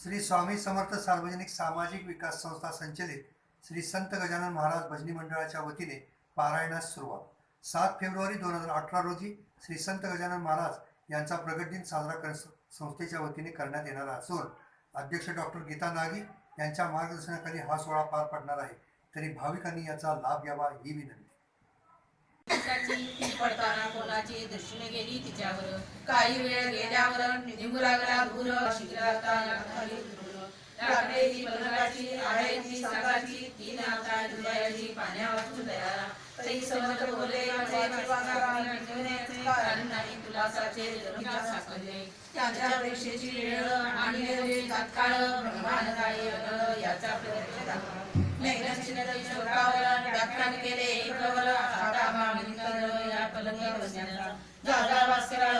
श्री स्वामी समर्थ सार्वजनिक सामाजिक विकास संस्था संचलित श्री संत गजानन महाराज भजनी मंडळाच्या वतीने पारायणास सुरुवात. सात फेब्रुवारी दोन हजार अठरा रोजी श्री संत गजानन महाराज यांचा प्रगट दिन साजरा कर संस्थेच्या वतीने करण्यात येणार असून अध्यक्ष डॉक्टर गीता नागी यांच्या मार्गदर्शनाखाली हा सोहळा पार पडणार आहे. तरी भाविकांनी याचा लाभ घ्यावा ही विनंती. ती पडताना कोणाची दृष्टीने गेली तिच्यावर. काही वेळ गेल्यावर निघू लागला धूर नाही तुला त्याच्या परीक्षेची वेळ आणि तात्काळ ब्रह्मांड याचा प्रयत्न केले. बसण्याचा जागा वासरा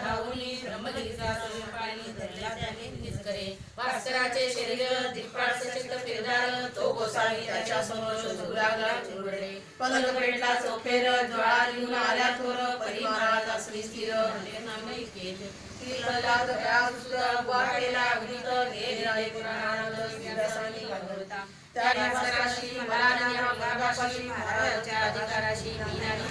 धावली ब्रह्मगिरीचा स्वरूपाणी धरला त्याने निज करे शरीर दिप्पाळ सशक्त फिरदार तो गोसावी त्याच्यासमोर शोधू लागला चिरवडे पलंग पेटला चोफेर ज्वाळा लिहून आल्या थोर परिमाणात असली स्थिर हले नामे केत प्रल्हाद व्यास वाटेला अग्नित गेले पुराणात व्यासाने घालवता त्या वासराशी मला नागापाशी महाराजांच्या अधिकाराशी मीनाने